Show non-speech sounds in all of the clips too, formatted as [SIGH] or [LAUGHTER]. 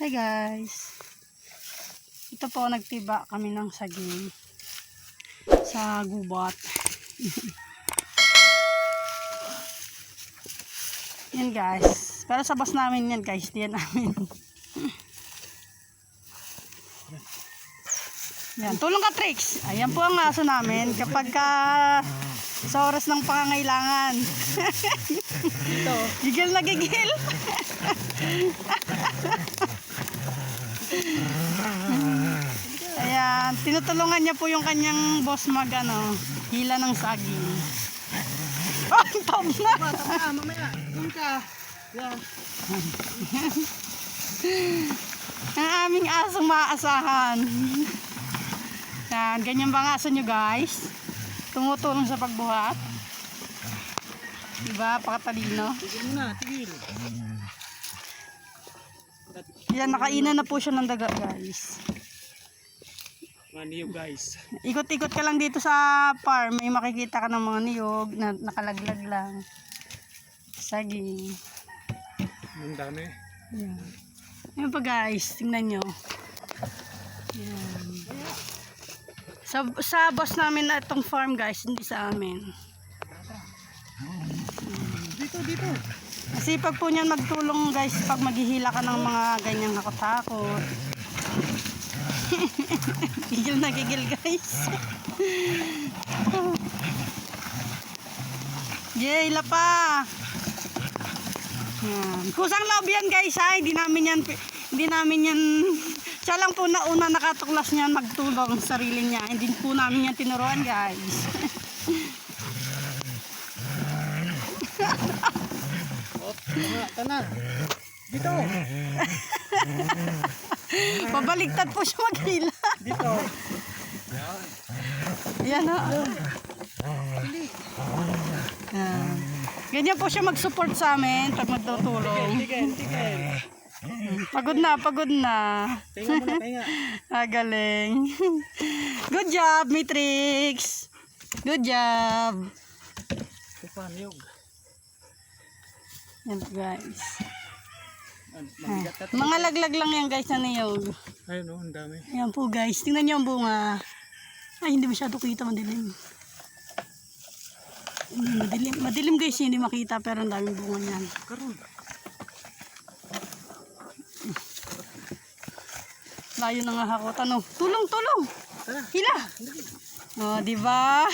Hi guys. Ito po nagtiba kami ng saging sa gubat. [LAUGHS] yan guys. Pero sa bus namin yan guys. Di yan namin. [LAUGHS] yan. Tulong ka tricks. Ayan po ang aso namin. Kapag ka sa oras ng pangangailangan. Dito. [LAUGHS] Gigil na gigil. Ayan, tinutulungan niya po yung kanyang boss mag ano, hila ng saging. [LAUGHS] Oh, top na. Ah, mamaya. Doon ka. Yeah. [LAUGHS] Ang aming asong maaasahan. Yan, ganyan ba ang aso nyo guys? Tumutulong sa pagbuhat. Diba, pakatalino. Tigil na, tigil. Yan, nakainan na po siya ng daga guys. Mga niyog guys. [LAUGHS] Ikot-ikot ka lang dito sa farm, may makikita ka ng mga niyog na nakalaglag lang. Saging. Ang dami. Yan. Yan pa guys, tingnan nyo. Yan. Sa, sa boss namin na itong farm guys, hindi sa amin. Dito, dito. Masipag po niyan magtulong guys pag maghihila ka ng mga ganyang hakot-hakot. Gigil na gigil guys. Yay, lapa. Yan. Kusang loob yan guys ha. Hindi namin yan, hindi namin yan, siya lang po na una nakatuklas niyan magtulong sa sarili niya. Hindi po namin yan tinuruan guys. [LAUGHS] Op, tana, tana. Dito. [LAUGHS] [LAUGHS] Pabaligtad po siya maghila. Dito. Yan ha. Yan. Ganyan po siya mag-support sa amin pag magtutulong. Tigil, tigil. Pagod na, pagod na. Pahinga muna, pahinga. [LAUGHS] Ah, galing. [LAUGHS] Good job, Matrix. Good job. Ito pa, niyog. Yan guys. Ka. Mga laglag lang yan guys na niyog. Ayun o, ang dami. Yan po guys. Tingnan niyo ang bunga. Ay, hindi masyado kita madilim. Hindi madilim. Madilim guys, hindi makita pero ang daming bunga niyan. Karon. Layo na nga hakot. Ano? Tulong, tulong. Hila. Oh, di ba?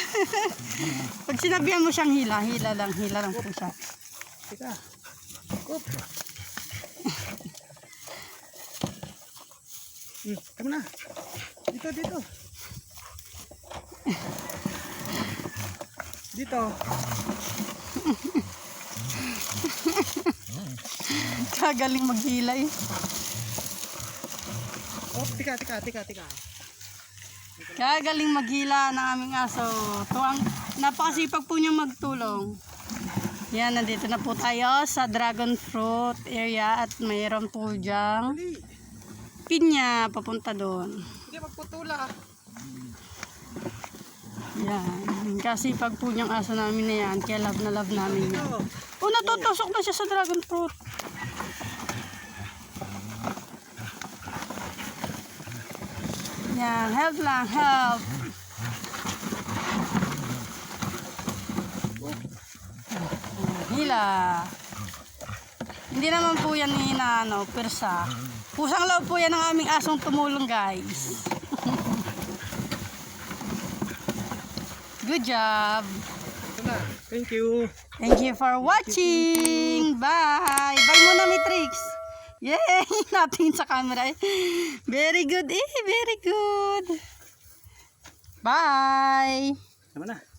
[LAUGHS] Pag sinabihan mo siyang hila, hila lang, hila lang po siya. Teka. Up. Hmm, na. Dito, dito. Dito. Kagaling maghilay. Oh, tika, tika, tika, tika. Kagaling maghila ng aming aso. Tuwang, napakasipag po niya magtulong. Yan, nandito na po tayo sa dragon fruit area at mayroon po diyang. Pinya papunta doon. Hindi magputula. Yan. Kasi pag po niyang aso namin na yan, kaya love na love namin yan. Oh, natutusok na siya sa dragon fruit. Yan, help lang, help. Hila. Hindi naman po yan ni na, ano, persa. Pusang loob po yan ng aming asong tumulong, guys. Good job. Thank you. Thank you for watching. Bye. Bye muna, Matrix. Yay! [LAUGHS] Natingin sa camera. eh. Very good eh. Very good. Bye. Tama na.